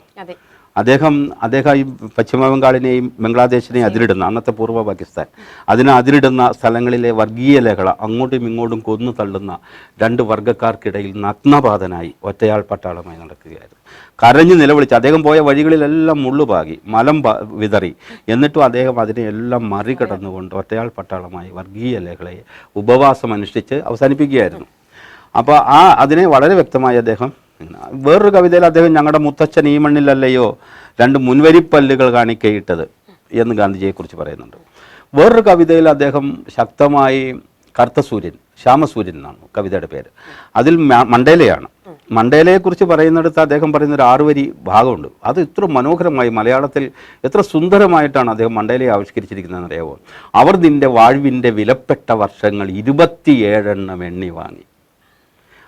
അദ്ദേഹം അദ്ദേഹം ഈ പശ്ചിമ ബംഗാളിനെയും ബംഗ്ലാദേശിനെയും അതിരിടുന്ന അന്നത്തെ പൂർവ പാകിസ്ഥാൻ അതിനെ അതിരിടുന്ന സ്ഥലങ്ങളിലെ വർഗീയ ലഹള അങ്ങോട്ടും ഇങ്ങോട്ടും കൊന്നു തള്ളുന്ന രണ്ട് വർഗക്കാർക്കിടയിൽ നഗ്നപാതനായി ഒറ്റയാൾ പട്ടാളമായി നടക്കുകയായിരുന്നു. കരഞ്ഞു നിലവിളിച്ച് അദ്ദേഹം പോയ വഴികളിലെല്ലാം മുള്ളുപാകി മലം വിതറി. എന്നിട്ടും അദ്ദേഹം അതിനെയെല്ലാം മറികടന്നുകൊണ്ട് ഒറ്റയാൾ പട്ടാളമായി വർഗീയ ലഹളയെ ഉപവാസം അനുഷ്ഠിച്ച് അവസാനിപ്പിക്കുകയായിരുന്നു. അപ്പോൾ ആ അതിനെ വളരെ വ്യക്തമായി അദ്ദേഹം വേറൊരു കവിതയിൽ അദ്ദേഹം ഞങ്ങളുടെ മുത്തച്ഛൻ ഈ മണ്ണിലല്ലയോ രണ്ട് മുൻവരിപ്പല്ലുകൾ കാണിക്കയിട്ടത് എന്ന് ഗാന്ധിജിയെക്കുറിച്ച് പറയുന്നുണ്ട്. വേറൊരു കവിതയിൽ അദ്ദേഹം ശക്തമായി കറുത്ത സൂര്യൻ ശ്യാമസൂര്യൻ എന്നാണ് കവിതയുടെ പേര്. അതിൽ മണ്ടേലയാണ്. മണ്ടേലയെക്കുറിച്ച് പറയുന്നിടത്ത് അദ്ദേഹം പറയുന്ന ഒരു ആറുവരി ഭാഗമുണ്ട്. അത് ഇത്ര മനോഹരമായി മലയാളത്തിൽ എത്ര സുന്ദരമായിട്ടാണ് അദ്ദേഹം മണ്ടേലയെ ആവിഷ്കരിച്ചിരിക്കുന്നതെന്ന് അറിയാവോ? അവർ നിന്റെ വാഴ്വിന്റെ വിലപ്പെട്ട വർഷങ്ങൾ ഇരുപത്തിയേഴെണ്ണം എണ്ണി വാങ്ങി.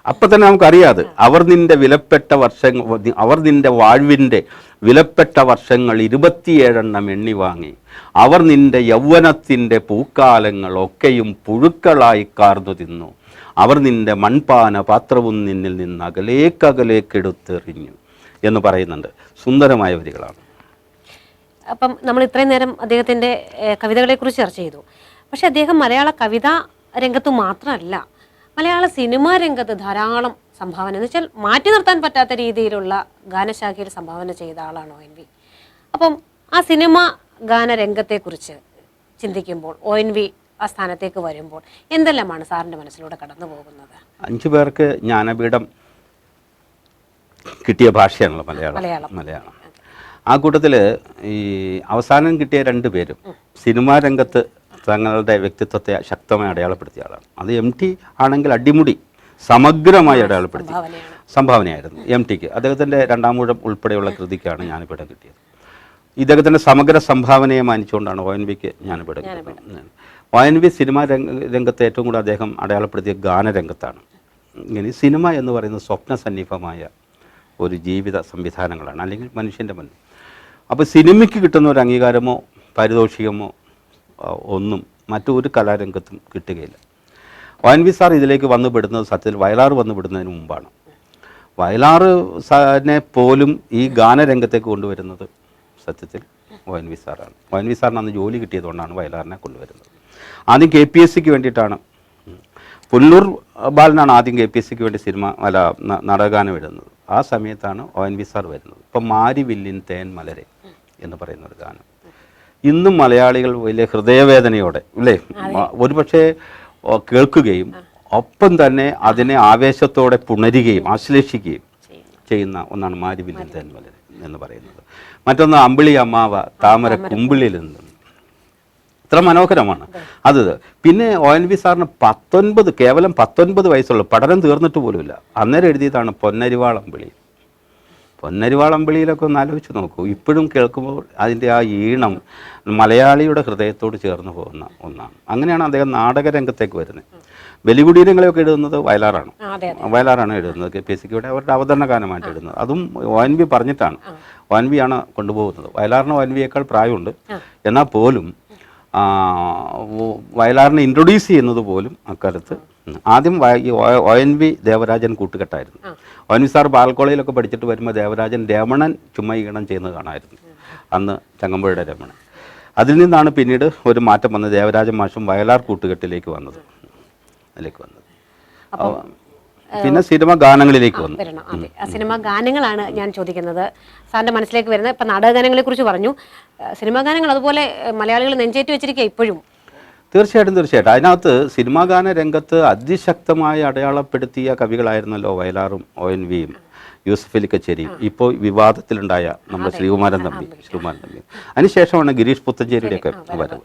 അപ്പം തന്നെ നമുക്കറിയാതെ അവർ നിന്റെ വിലപ്പെട്ട വർഷങ്ങൾ അവർ നിന്റെ വാഴ്വിന്റെ വിലപ്പെട്ട വർഷങ്ങൾ ഇരുപത്തിയേഴെണ്ണം എണ്ണി വാങ്ങി. അവർ നിന്റെ യൗവനത്തിന്റെ പൂക്കാലങ്ങൾ ഒക്കെയും പുഴുക്കളായി കാർന്നു തിന്നു. അവർ നിന്റെ മൺപാന പാത്രവും നിന്നിൽ നിന്ന് അകലേക്കകലേക്കെടുത്തെറിഞ്ഞു എന്ന് പറയുന്നുണ്ട്. സുന്ദരമായ വരികളാണ്. അപ്പം നമ്മൾ ഇത്രയും നേരം അദ്ദേഹത്തിന്റെ കവിതകളെക്കുറിച്ച് ചർച്ച ചെയ്തു. പക്ഷേ അദ്ദേഹം മലയാള കവിതാ രംഗത്ത് മാത്രമല്ല മലയാള സിനിമാ രംഗത്ത് ധാരാളം സംഭാവന എന്ന് വെച്ചാൽ മാറ്റി നിർത്താൻ പറ്റാത്ത രീതിയിലുള്ള ഗാനശാഖയിൽ സംഭാവന ചെയ്ത ആളാണ് എൻ വി? അപ്പം ആ സിനിമ ഗാന രംഗത്തെക്കുറിച്ച് ചിന്തിക്കുമ്പോൾ ഒ എൻ വി ആ സ്ഥാനത്തേക്ക് വരുമ്പോൾ എന്തെല്ലാമാണ് സാറിന്റെ മനസ്സിലൂടെ കടന്നു പോകുന്നത്? അഞ്ചു പേർക്ക് ജ്ഞാനപീഠം കിട്ടിയ ഭാഷയാണല്ലോ മലയാളം. മലയാളം. മലയാളം. ആ കൂട്ടത്തിൽ ഈ അവസാനം കിട്ടിയ രണ്ട് പേരും സിനിമാ രംഗത്ത് തങ്ങളുടെ വ്യക്തിത്വത്തെ ശക്തമായി അടയാളപ്പെടുത്തിയ ആളാണ്. അത് എം ടി ആണെങ്കിൽ അടിമുടി സമഗ്രമായി അടയാളപ്പെടുത്തി. സംഭാവനയായിരുന്നു എം ടിക്ക് അദ്ദേഹത്തിന്റെ രണ്ടാമൂഴം ഉൾപ്പെടെയുള്ള കൃതിക്കാണ് ജ്ഞാനപീഠം കിട്ടിയത്. ഇദ്ദേഹത്തിന്റെ സമഗ്ര സംഭാവനയെ മാനിച്ചുകൊണ്ടാണ് ഒ എൻ വിക്ക് ജ്ഞാനപീഠം. കിട്ടുന്നത്. ഒ എൻ വി സിനിമാ രംഗ രംഗത്ത് ഏറ്റവും കൂടുതൽ അദ്ദേഹം അടയാളപ്പെടുത്തിയ ഗാനരംഗത്താണ്. ഇങ്ങനെ സിനിമ എന്ന് പറയുന്നത് സ്വപ്ന സന്നിഹമായ ഒരു ജീവിത സംവിധാനങ്ങളാണ് അല്ലെങ്കിൽ മനുഷ്യന്റെ മുന്നിൽ. അപ്പോൾ സിനിമയ്ക്ക് കിട്ടുന്ന ഒരു അംഗീകാരമോ പാരിതോഷികമോ ഒന്നും മറ്റൊരു കലാരംഗത്തും കിട്ടുകയില്ല. ഒ വി സാർ ഇതിലേക്ക് വന്നു പെടുന്നത് സത്യത്തിൽ വയലാർ വന്നു പെടുന്നതിന് മുമ്പാണ്. വയലാർ സാറിനെ പോലും ഈ ഗാനരംഗത്തേക്ക് കൊണ്ടുവരുന്നത് സത്യത്തിൽ ഒ വി സാറാണ്. ഒ വി സാറിന് അന്ന് ജോലി കിട്ടിയതുകൊണ്ടാണ് വയലാറിനെ കൊണ്ടുവരുന്നത്. ആദ്യം കെ പി എസ് സിക്ക് വേണ്ടിയിട്ടാണ്. പുല്ലൂർ ബാലനാണ് ആദ്യം കെ പി എസ് സിക്ക് വേണ്ടി സിനിമ അല്ല നാടകഗാനം എഴുതുന്നത് ആ സമയത്താണ് ഒ എൻ വി സാർ വരുന്നത്. ഇപ്പം മാരി വില്ലിൻ തേൻ മലരെ എന്ന് പറയുന്ന ഒരു ഗാനം. ഇന്നും മലയാളികൾ വലിയ ഹൃദയവേദനയോടെ അല്ലേ ഒരുപക്ഷെ കേൾക്കുകയും ഒപ്പം തന്നെ അതിനെ ആവേശത്തോടെ പുണരുകയും ആശ്ലേഷിക്കുകയും ചെയ്യുന്ന. ഒന്നാണ് മാരി വില്ലിൻ തേൻ മലരെ എന്ന് പറയുന്നത്. മറ്റൊന്ന് അമ്പിളി അമ്മാവ താമര കുമ്പിളിൽ നിന്ന്. ഇത്ര മനോഹരമാണ്. അത് പിന്നെ ഒ എൻ വി സാറിന് പത്തൊൻപത് കേവലം പത്തൊൻപത് വയസ്സുള്ള പഠനം തീർന്നിട്ട് പോലുമില്ല. അന്നേരം എഴുതിയതാണ് പൊന്നരിവാളം വിളി. പൊന്നരിവാളം വിളിയിലൊക്കെ ഒന്ന് ആലോചിച്ച് നോക്കൂ. ഇപ്പോഴും കേൾക്കുമ്പോൾ അതിന്റെ ആ ഈണം മലയാളിയുടെ ഹൃദയത്തോട് ചേർന്ന് പോകുന്ന ഒന്നാണ്. അങ്ങനെയാണ് അദ്ദേഹം നാടകരംഗത്തേക്ക് വരുന്നത്. ബലികുടീരങ്ങളെയൊക്കെ എഴുതുന്നത് വയലാറാണ്. വയലാറാണ് എഴുതുന്നത്. കെ പി എസ് സിയുടെ അവരുടെ അവതരണ ഗാനമായിട്ട് എഴുതുന്നത്. അതും ഒ എൻ വി പറഞ്ഞിട്ടാണ്. ഒ എൻ വി ആണ് കൊണ്ടുപോകുന്നത്. വയലാറിന് ഒ എൻ വിയേക്കാൾ പ്രായമുണ്ട്. എന്നാൽ പോലും വയലാറിനെ ഇൻട്രൊഡ്യൂസ് ചെയ്യുന്നത് പോലും അക്കാലത്ത് ആദ്യം ഒ- എൻ വി ദേവരാജൻ കൂട്ടുകെട്ടായിരുന്നു. ഒ എൻ വി സാർ ബാൽ കോളേജിലൊക്കെ പഠിച്ചിട്ട് വരുമ്പോൾ ദേവരാജൻ രമണൻ ചുമ്മാ ഈണം ചെയ്യുന്നത് കാണാമായിരുന്നു അന്ന് ചങ്ങമ്പുഴയുടെ രമണൻ. അതിൽ നിന്നാണ് പിന്നീട് ഒരു മാറ്റം വന്നത്. ദേവരാജൻ മാഷും വയലാർ കൂട്ടുകെട്ടിലേക്ക് വന്നത്. അതിലേക്ക് വന്നത്. പിന്നെ സിനിമ ഗാനങ്ങളിലേക്ക് വന്നു. വരണം. അതെ. സിനിമ ഗാനങ്ങളാണ് ഞാൻ ചോദിക്കുന്നത്. സാറിന്റെ മനസ്സിലേക്ക് വരുന്നത്. ഇപ്പൊ നാടക ഗാനങ്ങളെ കുറിച്ച് പറഞ്ഞു. സിനിമാ ഗാനങ്ങൾ അതുപോലെ മലയാളികൾ നെഞ്ചേറ്റ് വെച്ചിരിക്കുക ഇപ്പോഴും. തീർച്ചയായിട്ടും തീർച്ചയായിട്ടും. അതിനകത്ത് സിനിമാ ഗാന രംഗത്ത് അതിശക്തമായി അടയാളപ്പെടുത്തിയ കവികളായിരുന്നല്ലോ വയലാറും ഒ എൻ വിയും യൂസഫ് അലി കച്ചേരിയും ഇപ്പോൾ വിവാദത്തിലുണ്ടായ നമ്മുടെ ശ്രീകുമാരൻ തമ്പി ശ്രീകുമാരൻ തമ്പി. അതിനുശേഷമാണ് ഗിരീഷ് പുത്തഞ്ചേരിയുടെയൊക്കെ വരവ്.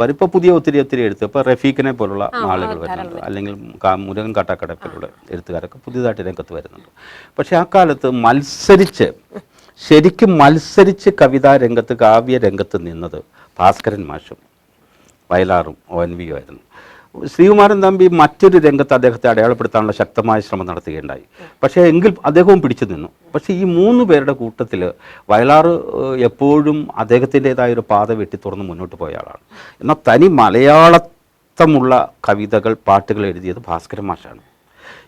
വരിപ്പോൾ പുതിയ ഒത്തിരി ഒത്തിരി എഴുത്ത് ഇപ്പോൾ റഫീഖിനെ പോലുള്ള ആളുകൾ വരുന്നുണ്ട്. അല്ലെങ്കിൽ മുരകൻ മുരുകൻ കാട്ടാക്കട പോലുള്ള എഴുത്തുകാരൊക്കെ പുതിയതായിട്ട് രംഗത്ത് വരുന്നുണ്ട്. പക്ഷേ ആ കാലത്ത് മത്സരിച്ച് ശരിക്കും മത്സരിച്ച് കവിതാ രംഗത്ത് കാവ്യ രംഗത്ത് നിന്നത് ഭാസ്കരൻ മാഷും വയലാറും ഒ എൻ വിയും ആയിരുന്നു. ശ്രീകുമാരൻ തമ്പി മറ്റൊരു രംഗത്ത് അദ്ദേഹത്തെ അടയാളപ്പെടുത്താനുള്ള ശക്തമായ ശ്രമം നടത്തുകയുണ്ടായി. പക്ഷേ എങ്കിൽ അദ്ദേഹവും പിടിച്ചു നിന്നു. പക്ഷേ ഈ മൂന്ന് പേരുടെ കൂട്ടത്തിൽ വയലാർ എപ്പോഴും അദ്ദേഹത്തിന്റെതായ ഒരു പാത വെട്ടി തുറന്ന് മുന്നോട്ട് പോയ ആളാണ്. എന്നാൽ തനി മലയാളത്തമുള്ള കവിതകൾ പാട്ടുകൾ എഴുതിയത് ഭാസ്കരൻ മാഷാണ്.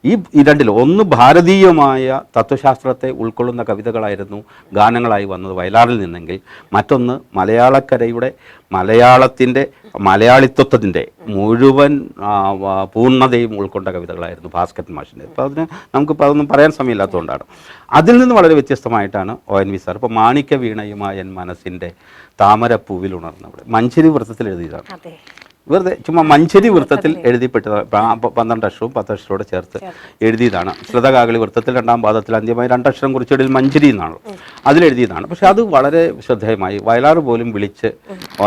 ഈ ഈ രണ്ടിൽ ഒന്ന് ഭാരതീയമായ തത്വശാസ്ത്രത്തെ ഉൾക്കൊള്ളുന്ന കവിതകളായിരുന്നു ഗാനങ്ങളായി വന്നത് വയലാറിൽ നിന്നെങ്കിൽ. മറ്റൊന്ന് മലയാളക്കരയുടെ മലയാളത്തിന്റെ മലയാളിത്വത്തിന്റെ മുഴുവൻ പൂർണതയും ഉൾക്കൊണ്ട കവിതകളായിരുന്നു ഭാസ്കരൻ മാഷിന്റെ. അപ്പോൾ അതിന് നമുക്കിപ്പോൾ അതൊന്നും പറയാൻ സമയമില്ലാത്തതുകൊണ്ടാണ്. അതിൽ നിന്ന് വളരെ വ്യത്യസ്തമായിട്ടാണ് ഒ എൻ വി സാർ ഇപ്പോൾ മാണിക്യ വീണയുമായ എൻ മനസ്സിന്റെ താമരപ്പൂവിൽ ഉണർന്നവിടെ മഞ്ചരി വൃത്തത്തിൽ എഴുതിയതാണ്. വെറുതെ ചുമ്മാ മഞ്ചരി വൃത്തത്തിൽ എഴുതിപ്പെട്ട പന്ത്രണ്ട് അക്ഷരവും പത്ത് അക്ഷരത്തോടെ ചേർത്ത് എഴുതിയതാണ്. ശ്രുതകാകളി വൃത്തത്തിൽ രണ്ടാം പാദത്തിൽ അന്ത്യമായി രണ്ടക്ഷരം കുറിച്ചിടയിൽ മഞ്ചരി എന്നാണ്. അതിലെഴുതിയതാണ്. പക്ഷെ അത് വളരെ ശ്രദ്ധേയമായി. വയലാർ പോലും വിളിച്ച്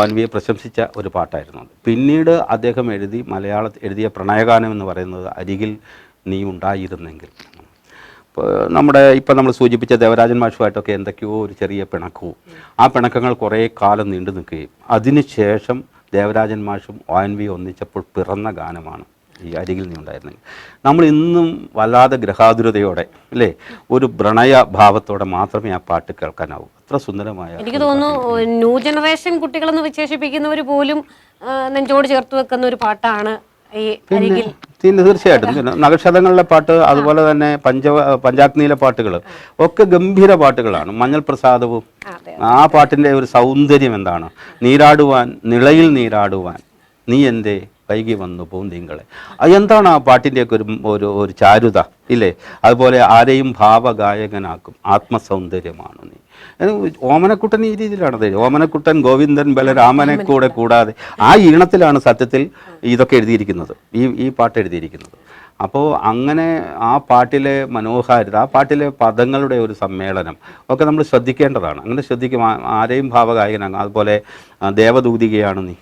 ഓൻവിയെ പ്രശംസിച്ച ഒരു പാട്ടായിരുന്നു പിന്നീട് അദ്ദേഹം എഴുതി മലയാള എഴുതിയ പ്രണയഗാനം എന്ന് പറയുന്നത് അരികിൽ നീ ഉണ്ടായിരുന്നെങ്കിൽ. നമ്മുടെ ഇപ്പം നമ്മൾ സൂചിപ്പിച്ച ദേവരാജൻ മാഷുമായിട്ടൊക്കെ എന്തൊക്കെയോ ഒരു ചെറിയ പിണക്കവും. ആ പിണക്കങ്ങൾ കുറേ കാലം നീണ്ടു നിൽക്കുകയും അതിനുശേഷം ദേവരാജൻ മാഷും ഒ എൻ വി ഒന്നിച്ചപ്പോൾ പിറന്ന ഗാനമാണ് ഈ അരികിൽ നീ ഉണ്ടായിരുന്നെങ്കിൽ. നമ്മൾ ഇന്നും വല്ലാതെ ഗ്രഹാതുരതയോടെ അല്ലേ? ഒരു പ്രണയ ഭാവത്തോടെ മാത്രമേ ആ പാട്ട് കേൾക്കാനാവൂ. അത്ര സുന്ദരമായ എനിക്ക് തോന്നുന്നു ന്യൂ ജനറേഷൻ കുട്ടികളെന്ന് വിശേഷിപ്പിക്കുന്നവർ പോലും നെഞ്ചോട് ചേർത്ത് വെക്കുന്ന ഒരു പാട്ടാണ് ഈ അരികിൽ പിന്നെ തീർച്ചയായിട്ടും. നഗക്ഷതങ്ങളിലെ പാട്ട് അതുപോലെ തന്നെ പഞ്ച പഞ്ചാഗ്നിയിലെ പാട്ടുകൾ ഒക്കെ ഗംഭീര പാട്ടുകളാണ്. മഞ്ഞൾ പ്രസാദവും ആ പാട്ടിന്റെ ഒരു സൗന്ദര്യം എന്താണ്? നീരാടുവാൻ നിളയിൽ നീരാടുവാൻ നീ എന്റെ വൈകി വന്നു പൂന്തിങ്കളെ എന്താണ് ആ പാട്ടിന്റെയൊക്കെ ഒരു ഒരു ഒരു ചാരുത ഇല്ലേ? അതുപോലെ ആരെയും ഭാവഗായകനാക്കും. ആത്മസൗന്ദര്യമാണ് നീ. ഓമനക്കുട്ടൻ ഈ രീതിയിലാണ് അത്. ഓമനക്കുട്ടൻ ഗോവിന്ദൻ ബലരാമനെ കൂടെ കൂടാതെ ആ ഈണത്തിലാണ് സത്യത്തിൽ ഇതൊക്കെ എഴുതിയിരിക്കുന്നത്. ഈ ഈ പാട്ട് എഴുതിയിരിക്കുന്നത്. അപ്പോൾ അങ്ങനെ ആ പാട്ടിലെ മനോഹാരിത ആ പാട്ടിലെ പദങ്ങളുടെ ഒരു സമ്മേളനം ഒക്കെ നമ്മൾ ശ്രദ്ധിക്കേണ്ടതാണ്. അങ്ങനെ ശ്രദ്ധിക്കും. ആരെയും ഭാവഗായകനാകും. അതുപോലെ ദേവദൂതികയാണ് നീ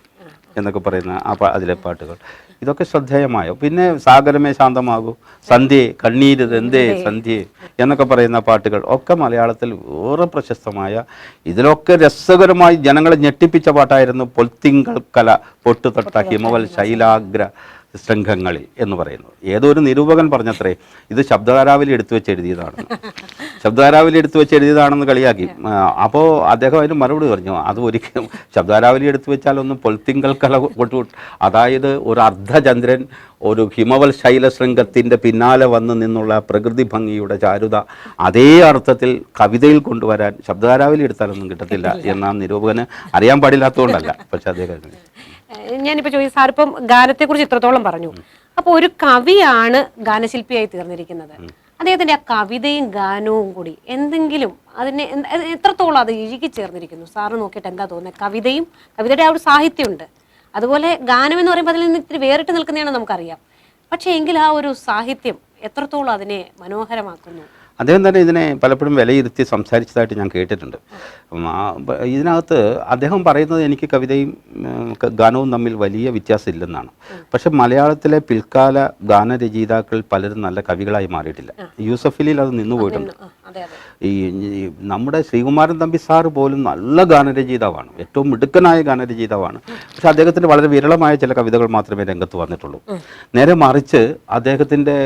എന്നൊക്കെ പറയുന്ന ആ പാ അതിലെ പാട്ടുകൾ. ഇതൊക്കെ ശ്രദ്ധേയമായോ? പിന്നെ സാഗരമേ ശാന്തമാകൂ. സന്ധ്യേ കണ്ണീര് എന്തേ സന്ധ്യേ എന്നൊക്കെ പറയുന്ന പാട്ടുകൾ ഒക്കെ മലയാളത്തിൽ ഏറെ പ്രശസ്തമായ ഇതിലൊക്കെ രസകരമായി ജനങ്ങളെ ഞെട്ടിപ്പിച്ച പാട്ടായിരുന്നു പൊൽത്തിങ്കൾ കല പൊട്ടുതൊട്ട ഹിമവൽ ശൈലാഗ്ര. ശൃംഖങ്ങളിൽ എന്ന് പറയുന്നത് ഏതൊരു നിരൂപകൻ പറഞ്ഞത്രേ ഇത് ശബ്ദധാരാവിൽ എടുത്തു വെച്ച് എഴുതിയതാണ്. ശബ്ദധാരാവിൽ എടുത്തു വെച്ച് എഴുതിയതാണെന്ന് കളിയാക്കി. അപ്പോൾ അദ്ദേഹം അതിന് മറുപടി പറഞ്ഞു അത് ഒരിക്കലും ശബ്ദധാരാവലി എടുത്തു വെച്ചാൽ ഒന്നും പൊൽത്തിങ്കൽ കള കൊട്ടു അതായത് ഒരു അർദ്ധചന്ദ്രൻ ഒരു ഹിമവൽ ശൈലശൃംഗത്തിന്റെ പിന്നാലെ വന്ന് നിന്നുള്ള പ്രകൃതി ഭംഗിയുടെ ചാരുത അതേ അർത്ഥത്തിൽ കവിതയിൽ കൊണ്ടുവരാൻ ശബ്ദധാരാവലി എടുത്താലൊന്നും കിട്ടത്തില്ല എന്ന നിരൂപകന് അറിയാൻ പാടില്ലാത്തതുകൊണ്ടല്ല. പക്ഷെ അദ്ദേഹം ഞാനിപ്പോ ചോദിച്ചു സാർ ഇപ്പം ഗാനത്തെ കുറിച്ച് ഇത്രത്തോളം പറഞ്ഞു. അപ്പൊ ഒരു കവിയാണ് ഗാനശില്പിയായി തീർന്നിരിക്കുന്നത്. അദ്ദേഹത്തിന്റെ ആ കവിതയും ഗാനവും കൂടി എന്തെങ്കിലും അതിനെ എത്രത്തോളം അത് ഇഴുകി ചേർന്നിരിക്കുന്നു? സാറ് നോക്കിയിട്ട് എന്താ തോന്നുന്നത് കവിതയും കവിതയുടെ ആ ഒരു സാഹിത്യമുണ്ട്. അതുപോലെ ഗാനം എന്ന് പറയുമ്പോൾ അതിൽ നിന്ന് ഇത്തിരി വേറിട്ട് നിൽക്കുന്നതാണ് നമുക്കറിയാം. പക്ഷേ എങ്കിൽ ആ ഒരു സാഹിത്യം എത്രത്തോളം അതിനെ മനോഹരമാക്കുന്നു? അദ്ദേഹം തന്നെ ഇതിനെ പലപ്പോഴും വിലയിരുത്തി സംസാരിച്ചതായിട്ട് ഞാൻ കേട്ടിട്ടുണ്ട്. ഇതിനകത്ത് അദ്ദേഹം പറയുന്നത് എനിക്ക് കവിതയും ഗാനവും തമ്മിൽ വലിയ വ്യത്യാസമില്ലെന്നാണ്. പക്ഷെ മലയാളത്തിലെ പിൽക്കാല ഗാനരചയിതാക്കൾ പലരും നല്ല കവികളായി മാറിയിട്ടില്ല. യൂസഫലിയിൽ അത് നിന്നു ഈ നമ്മുടെ ശ്രീകുമാരൻ തമ്പി സാർ പോലും നല്ല ഗാനരചയിതാവാണ്. ഏറ്റവും മിടുക്കനായ ഗാനരചയിതാവാണ്. പക്ഷെ അദ്ദേഹത്തിന്റെ വളരെ വിരളമായ ചില കവിതകൾ മാത്രമേ രംഗത്ത് വന്നിട്ടുള്ളൂ. നേരെ മറിച്ച് അദ്ദേഹത്തിന്റെ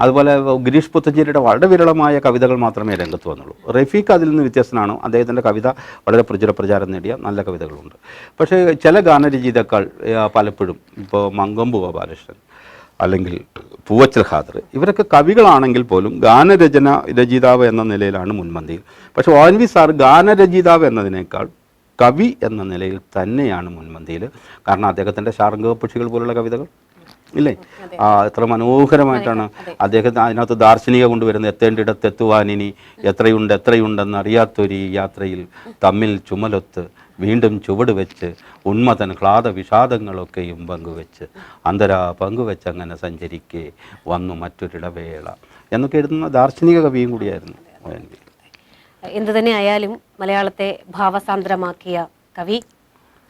അതുപോലെ ഗിരീഷ് പുത്തഞ്ചേരിയുടെ വളരെ വിരളമായ കവിതകൾ മാത്രമേ രംഗത്ത് വന്നുള്ളൂ. റഫീഖ് അതിൽ നിന്ന് വ്യത്യസ്തനാണ്. അദ്ദേഹത്തിന്റെ കവിത വളരെ പ്രചുര പ്രചാരം നേടിയ നല്ല കവിതകളുണ്ട്. പക്ഷേ ചില ഗാനരചയിതാക്കൾ പലപ്പോഴും ഇപ്പോൾ മങ്കമ്പു ഗോപാലകൃഷ്ണൻ അല്ലെങ്കിൽ പൂവച്ചൽ ഖാദർ. ഇവരൊക്കെ കവികളാണെങ്കിൽ പോലും ഗാനരചന രചയിതാവ് എന്ന നിലയിലാണ് മുൻപന്തിയിൽ. പക്ഷേ ഒ. എൻ. വി. സാർ ഗാനരചയിതാവ് എന്നതിനേക്കാൾ കവി എന്ന നിലയിൽ തന്നെയാണ് മുൻപന്തിയിൽ. കാരണം അദ്ദേഹത്തിന്റെ ശാർംഗ പക്ഷികൾ പോലുള്ള കവിതകൾ. ഇല്ലേ? ആ എത്ര മനോഹരമായിട്ടാണ് അദ്ദേഹത്തിന് അതിനകത്ത് ദാർശനിക കൊണ്ടുവരുന്നത്. എത്തേണ്ടിടത്ത് എത്തുവാനിനി എത്രയുണ്ട് എത്രയുണ്ടെന്ന് അറിയാത്തൊരു യാത്രയിൽ തമ്മിൽ ചുമലൊത്ത് വീണ്ടും ചുവട് വെച്ച് ഉന്മതൻ ക്ലാദ വിഷാദങ്ങളൊക്കെയും പങ്കുവെച്ച് അന്തരാ പങ്കുവെച്ച് അങ്ങനെ സഞ്ചരിക്കെ വന്നു മറ്റൊരിടവേള എന്നൊക്കെ എഴുതുന്ന ദാർശനിക കവിയും കൂടിയായിരുന്നു എന്തു തന്നെ ആയാലും മലയാളത്തെ ഭാവസാന്ദ്രമാക്കിയ കവി.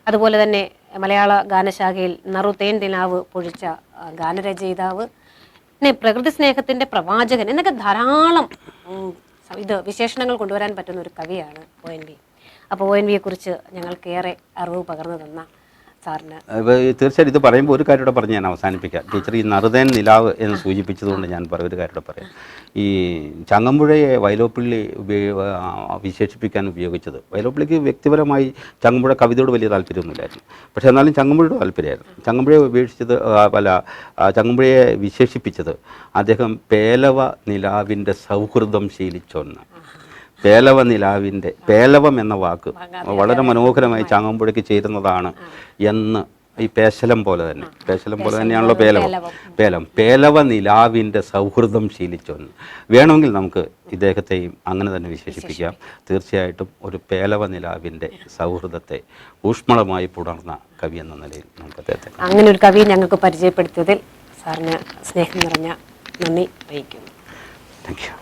അതുപോലെ തന്നെ മലയാള ഗാനശാഖയിൽ നറുതേൻ ദിനാവ് പൊഴിച്ച ഗാനരചയിതാവ്. പിന്നെ പ്രകൃതി സ്നേഹത്തിന്റെ പ്രവാചകൻ എന്നൊക്കെ ധാരാളം ഇത് വിശേഷണങ്ങൾ കൊണ്ടുവരാൻ പറ്റുന്ന ഒരു കവിയാണ് ഒ എൻ വി. അപ്പോൾ ഒ എൻ വിയെ കുറിച്ച് ഞങ്ങൾക്കേറെ അറിവ് പകർന്നു തന്ന സാറിന്. തീർച്ചയായിട്ടും ഇത് പറയുമ്പോൾ ഒരു കാര്യം കൂടെ പറഞ്ഞ് ഞാൻ അവസാനിപ്പിക്കാം. ടീച്ചർ ഈ നറുതേൻ നിലാവ് എന്ന് സൂചിപ്പിച്ചതുകൊണ്ട് ഞാൻ പറയും ഒരു കാര്യം പറയാം. ഈ ചങ്ങമ്പുഴയെ വൈലോപ്പിള്ളി വിശേഷിപ്പിക്കാൻ ഉപയോഗിച്ചത്. വൈലോപ്പിള്ളിക്ക് വ്യക്തിപരമായി ചങ്ങമ്പുഴ കവിതയോട് വലിയ താല്പര്യമൊന്നുമില്ലായിരുന്നു. പക്ഷേ എന്നാലും ചങ്ങമ്പുഴയുടെ താല്പര്യമായിരുന്നു. ചങ്ങമ്പുഴയെ ഉപേക്ഷിച്ചത് പല ചങ്ങമ്പുഴയെ വിശേഷിപ്പിച്ചത് അദ്ദേഹം പേലവ നിലാവിന്റെ സൗഹൃദം ശീലിച്ചൊന്ന് പേലവ നിലാവിന്റെ പേലവം എന്ന വാക്ക് വളരെ മനോഹരമായി ചാങ്ങമ്പുഴയ്ക്ക് ചേരുന്നതാണ് എന്ന് ഈ പേശലം പോലെ തന്നെ. പേശലം പോലെ തന്നെയാണല്ലോ പേലവം. പേലം. പേലവ നിലാവിന്റെ സൗഹൃദം ശീലിച്ചൊന്ന്. വേണമെങ്കിൽ നമുക്ക് ഇദ്ദേഹത്തെയും അങ്ങനെ തന്നെ വിശേഷിപ്പിക്കാം. തീർച്ചയായിട്ടും ഒരു പേലവ നിലാവിന്റെ സൗഹൃദത്തെ ഊഷ്മളമായി പുണർന്ന കവി എന്ന നിലയിൽ നമുക്ക് അദ്ദേഹത്തെ അങ്ങനെ ഒരു കവിയെ ഞങ്ങൾക്ക് പരിചയപ്പെടുത്തിയതിൽ സാറിന് സ്നേഹം നിറഞ്ഞ നന്ദി അറിയിക്കുന്നു. Thank you